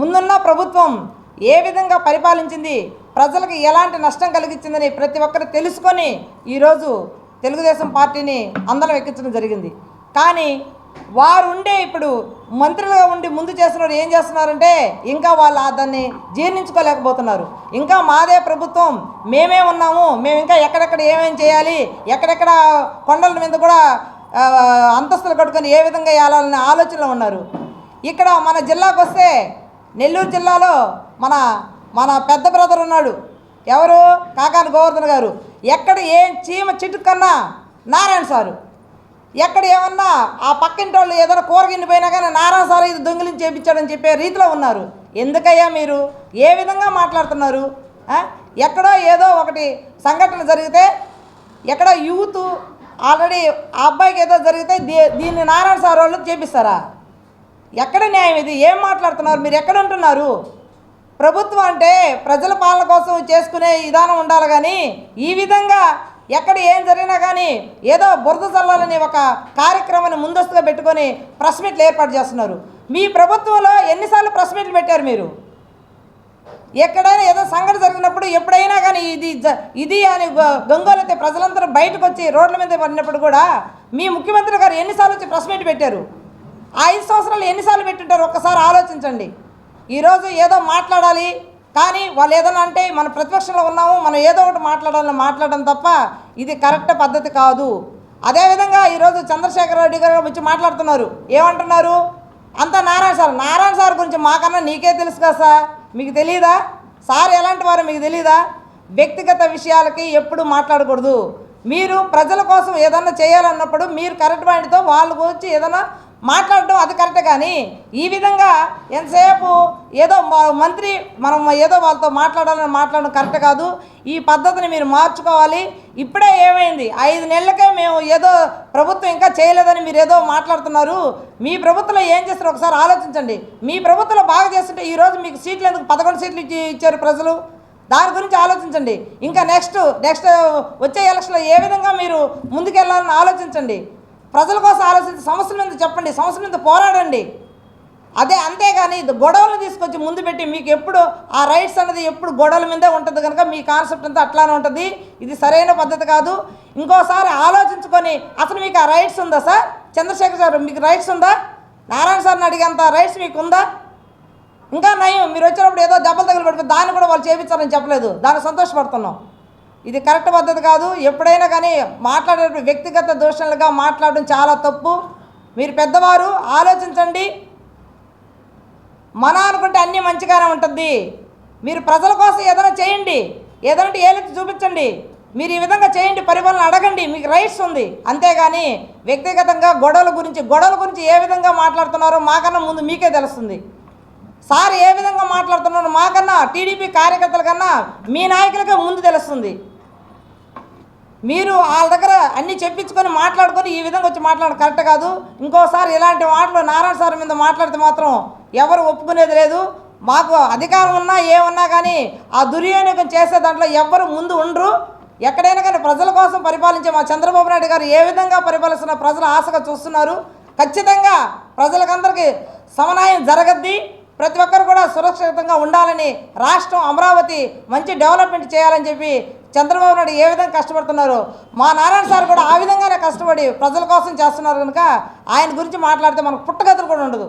ముందున్న ప్రభుత్వం ఏ విధంగా పరిపాలించింది ప్రజలకు ఎలాంటి నష్టం కలిగించిందని ప్రతి ఒక్కరు తెలుసుకొని ఈరోజు తెలుగుదేశం పార్టీని అందరం ఎక్కించడం జరిగింది. కానీ వారు ఉండే ఇప్పుడు మంత్రులుగా ఉండి ముందు చేస్తున్నారు ఏం చేస్తున్నారంటే ఇంకా వాళ్ళు దాన్ని జీర్ణించుకోలేకపోతున్నారు. ఇంకా మాదే ప్రభుత్వం మేమే ఉన్నాము మేము ఇంకా ఎక్కడెక్కడ ఏమేమి చేయాలి ఎక్కడెక్కడ కొండల మీద కూడా అంతస్తులు కట్టుకొని ఏ విధంగా వేయాలనే ఆలోచనలో ఉన్నారు. ఇక్కడ మన జిల్లాకు వస్తే నెల్లూరు జిల్లాలో మన మన పెద్ద బ్రదర్ ఉన్నాడు. ఎవరు? కాకాని గోవర్ధన్ గారు. ఎక్కడ ఏం చీమ చిటుకన్నా నారాయణ సారు. ఎక్కడ ఏమన్నా ఆ పక్కింటి వాళ్ళు ఏదైనా కూరగిన్ని పోయినా కానీ నారాయణ సార్ ఇది దొంగిలించి చేపించాడని చెప్పే రీతిలో ఉన్నారు. ఎందుకయ్యా మీరు? ఏ విధంగా మాట్లాడుతున్నారు? ఎక్కడో ఏదో ఒకటి సంఘటన జరిగితే ఎక్కడో యూత్ ఆల్రెడీ ఆ అబ్బాయికి ఏదో జరిగితే దీ- దీన్ని నారాయణ సార్ వాళ్ళు చేపిస్తారా? ఎక్కడ న్యాయం ఇది? ఏం మాట్లాడుతున్నారు? మీరు ఎక్కడ ఉంటున్నారు? ప్రభుత్వం అంటే ప్రజల పాలన కోసం చేసుకునే విధానం ఉండాలి కానీ ఈ విధంగా ఎక్కడ ఏం జరిగినా కానీ ఏదో బురద చల్లాలని ఒక కార్యక్రమాన్ని ముందస్తుగా పెట్టుకొని ప్రెస్ మీట్లు ఏర్పాటు చేస్తున్నారు. మీ ప్రభుత్వంలో ఎన్నిసార్లు ప్రెస్ మీట్లు పెట్టారు మీరు? ఎక్కడైనా ఏదో సంఘటన జరిగినప్పుడు ఎప్పుడైనా కానీ ఇది జ- ఇది అని గంగోలైతే ప్రజలందరూ బయటకు వచ్చి రోడ్ల మీద పడినప్పుడు కూడా మీ ముఖ్యమంత్రి గారు ఎన్నిసార్లు వచ్చి ప్రెస్ మీట్ పెట్టారు? ఐదు సంవత్సరాలు ఎన్నిసార్లు పెట్టుంటారు? ఒక్కసారి ఆలోచించండి. ఈరోజు ఏదో మాట్లాడాలి కానీ వాళ్ళు ఏదైనా అంటే మన ప్రతిపక్షంలో ఉన్నాము మనం ఏదో ఒకటి మాట్లాడాలని మాట్లాడడం తప్ప ఇది కరెక్ట్ పద్ధతి కాదు. అదేవిధంగా ఈరోజు చంద్రశేఖర రెడ్డి గారు వచ్చి మాట్లాడుతున్నారు. ఏమంటున్నారు? అంతా నారాయణ సార్ నారాయణ సార్ గురించి మాకన్నా నీకే తెలుసు కదా సార్. మీకు తెలియదా సార్ ఎలాంటి వారు మీకు తెలియదా వ్యక్తిగత విషయాలకి ఎప్పుడు మాట్లాడకూడదు. మీరు ప్రజల కోసం ఏదన్నా చేయాలన్నప్పుడు మీరు కరెక్ట్ పాయింట్తో వాళ్ళ గురించి ఏదైనా మాట్లాడడం అది కరెక్ట్ కానీ ఈ విధంగా ఎంతసేపు ఏదో మంత్రి మనం ఏదో వాళ్ళతో మాట్లాడాలని మాట్లాడడం కరెక్ట్ కాదు. ఈ పద్ధతిని మీరు మార్చుకోవాలి. ఇప్పుడే ఏమైంది? ఐదు నెలలకే మేము ఏదో ప్రభుత్వం ఇంకా చేయలేదని మీరు ఏదో మాట్లాడుతున్నారు. మీ ప్రభుత్వంలో ఏం చేస్తారో? ఒకసారి ఆలోచించండి. మీ ప్రభుత్వంలో బాగా చేస్తుంటే ఈరోజు మీకు సీట్లు ఎందుకు పదకొండు సీట్లు ఇచ్చి ఇచ్చారు ప్రజలు? దాని గురించి ఆలోచించండి. ఇంకా నెక్స్ట్ నెక్స్ట్ వచ్చే ఎలక్షన్లో ఏ విధంగా మీరు ముందుకెళ్ళాలని ఆలోచించండి. ప్రజల కోసం ఆలోచించి సమస్యల మీద చెప్పండి సమస్యల మీద పోరాడండి. అదే అంతేగాని ఇది గొడవలు తీసుకొచ్చి ముందు పెట్టి మీకు ఎప్పుడు ఆ రైట్స్ అనేది ఎప్పుడు గొడవల మీదే ఉంటుంది కనుక మీ కాన్సెప్ట్ అంతా అట్లానే ఉంటుంది. ఇది సరైన పద్ధతి కాదు. ఇంకోసారి ఆలోచించుకొని అసలు మీకు ఆ రైట్స్ ఉందా సార్? చంద్రశేఖర్ సార్ మీకు రైట్స్ ఉందా? నారాయణ సార్ని అడిగేంత రైట్స్ మీకు ఉందా? ఇంకా నయం మీరు వచ్చినప్పుడు ఏదో దెబ్బలు తగిలి పెట్టుకుని దాన్ని కూడా వాళ్ళు చేయించాలని చెప్పలేదు. దాన్ని సంతోషపడుతున్నాం. ఇది కరెక్ట్ పద్ధతి కాదు. ఎప్పుడైనా కానీ మాట్లాడేటప్పుడు వ్యక్తిగత దూషణలుగా మాట్లాడడం చాలా తప్పు. మీరు పెద్దవారు ఆలోచించండి. మన అనుకుంటే అన్నీ మంచిగానే ఉంటుంది. మీరు ప్రజల కోసం ఏదైనా చేయండి. ఏదంటే ఏలెత్తి చూపించండి. మీరు ఈ విధంగా చేయండి పరిపాలన అడగండి. మీకు రైట్స్ ఉంది. అంతేగాని వ్యక్తిగతంగా గొడవల గురించి గొడవల గురించి ఏ విధంగా మాట్లాడుతున్నారో మాకన్నా ముందు మీకే తెలుస్తుంది. సార్ ఏ విధంగా మాట్లాడుతున్నారో మాకన్నా టీడీపీ కార్యకర్తల కన్నా మీ నాయకులకే ముందు తెలుస్తుంది. మీరు వాళ్ళ దగ్గర అన్నీ చెప్పించుకొని మాట్లాడుకొని ఈ విధంగా వచ్చి మాట్లాడడం కరెక్ట్ కాదు. ఇంకోసారి ఇలాంటి మాటలు నారాయణ సార్ మీద మాట్లాడితే మాత్రం ఎవరు ఒప్పుకునేది లేదు. మాకు అధికారం ఉన్నా ఏమన్నా కానీ ఆ దుర్వినియోగం చేసే దాంట్లో ఎవ్వరు ముందు ఉండరు. ఎక్కడైనా కానీ ప్రజల కోసం పరిపాలించే మా చంద్రబాబు నాయుడు గారు ఏ విధంగా పరిపాలిస్తున్న ప్రజలు ఆశగా చూస్తున్నారు. ఖచ్చితంగా ప్రజలకందరికీ సమన్వయం జరగద్ది. ప్రతి ఒక్కరు కూడా సురక్షితంగా ఉండాలని రాష్ట్రం అమరావతి మంచి డెవలప్మెంట్ చేయాలని చెప్పి చంద్రబాబు నాయుడు ఏ విధంగా కష్టపడుతున్నారు మా నారాయణ సార్ కూడా ఆ విధంగానే కష్టపడి ప్రజల కోసం చేస్తున్నారు కనుక ఆయన గురించి మాట్లాడితే మనకు పుట్టగతులు కూడా ఉండదు.